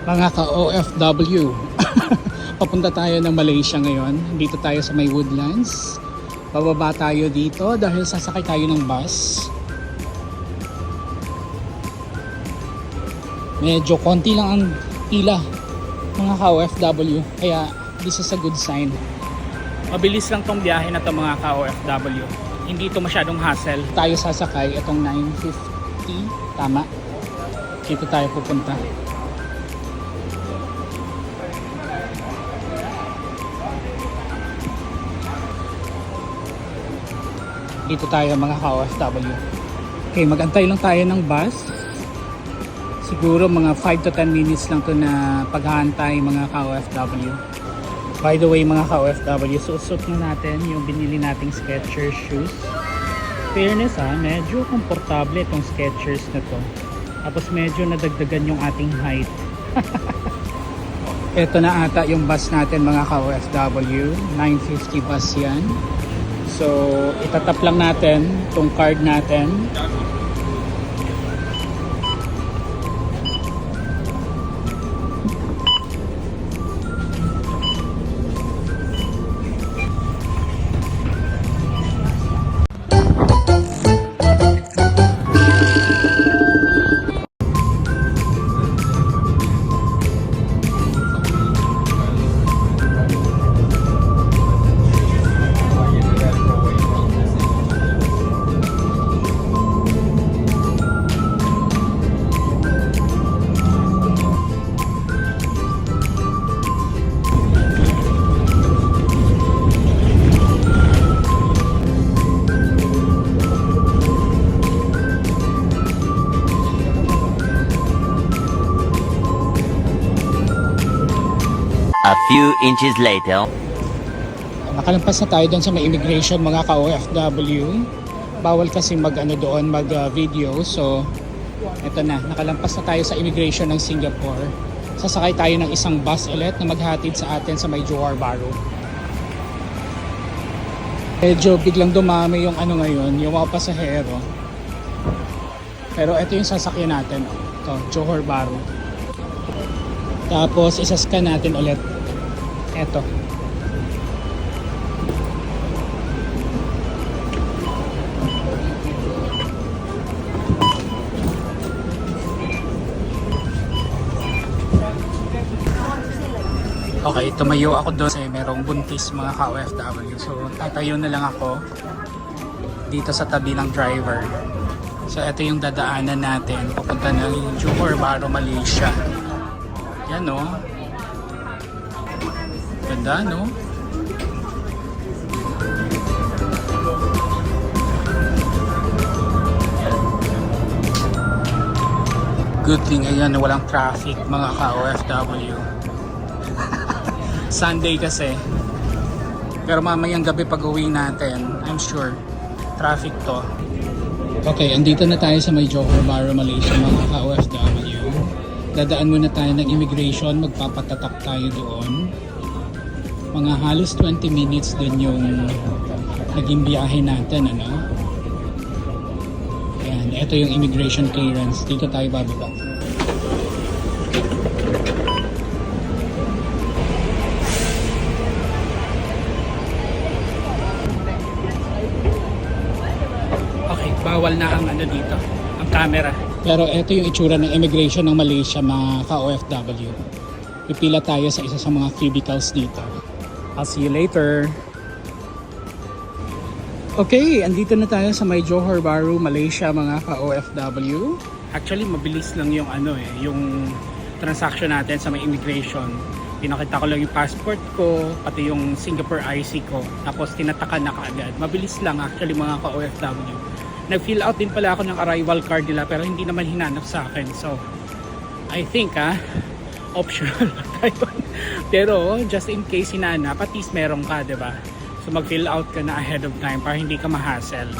Mga ka-OFW. Papunta tayo ng Malaysia ngayon. Dito tayo sa may Woodlands. Bababa tayo dito dahil sasakay tayo ng bus. Medyo konti lang ang pila mga ka-OFW. Kaya this is a good sign. Mabilis lang tong biyahe na to mga ka-OFW. Hindi to masyadong hassle. Tayo sasakay itong 950. Tama. Dito tayo pupunta. Dito tayo mga ka-OFW. Okay, magantay lang tayo ng bus. Siguro mga 5 to 10 minutes lang to na paghahantay mga ka-OFW. By the way mga ka-OFW, susot na natin yung binili nating Skechers shoes. Fairness ha, medyo komportable itong Skechers na to. Tapos medyo nadagdagan yung ating height. Ito na ata yung bus natin mga ka-OFW. 950 bus yan. So, itatap lang natin tong card natin. A few inches later. Nakalampas na tayo doon sa may immigration mga ka-OFW. Bawal kasi mag ano doon mag uh, video. So eto na, nakalampas na tayo sa immigration ng Singapore. Sasakay tayo ng isang bus ulit na maghatid sa atin sa may Johor Bahru. Medyo biglang dumami yung ano ngayon, yung mga pasahero. Pero ito yung sasakyan natin. Ito, Johor Bahru. Tapos isascan natin ulit. Ito. Okay, tumayo ako doon kasi merong buntis mga ka-OFW. So, tatayo na lang ako dito sa tabi ng driver. So, ito yung dadaanan natin papunta ng Johor Bahru, Malaysia. Yan no. Ganda no. Good thing ayan walang traffic mga ka-OFW. Sunday kasi. Pero mamayang gabi pag uwi natin, I'm sure traffic to. Okay, andito na tayo sa may Johor Bahru, Malaysia mga ka-OFW. Dadaan muna tayo ng immigration, magpapatatak tayo doon. Mga halos 20 minutes din yung naging biyahe natin, ano? Ayan, ito yung immigration clearance. Dito tayo bababa. Okay, bawal na ang ano dito, ang camera. Pero ito yung itsura ng immigration ng Malaysia mga ka-OFW. Pipila tayo sa isa sa mga cubicles dito. I'll see you later. Okay, andito na tayo sa may Johor Bahru, Malaysia mga ka-OFW. Actually, mabilis lang yung ano eh, yung transaction natin sa may immigration. Pinakita ko lang yung passport ko, pati yung Singapore IC ko. Tapos tinatakan na kaagad. Mabilis lang actually mga ka-OFW. Nag-fill out din pala ako ng arrival card nila pero hindi naman hinanap sa akin. So, I think ah, optional tayo. pero just in case hinanap, at least meron ka, 'di ba? So mag-fill out ka na ahead of time para hindi ka ma-hassle.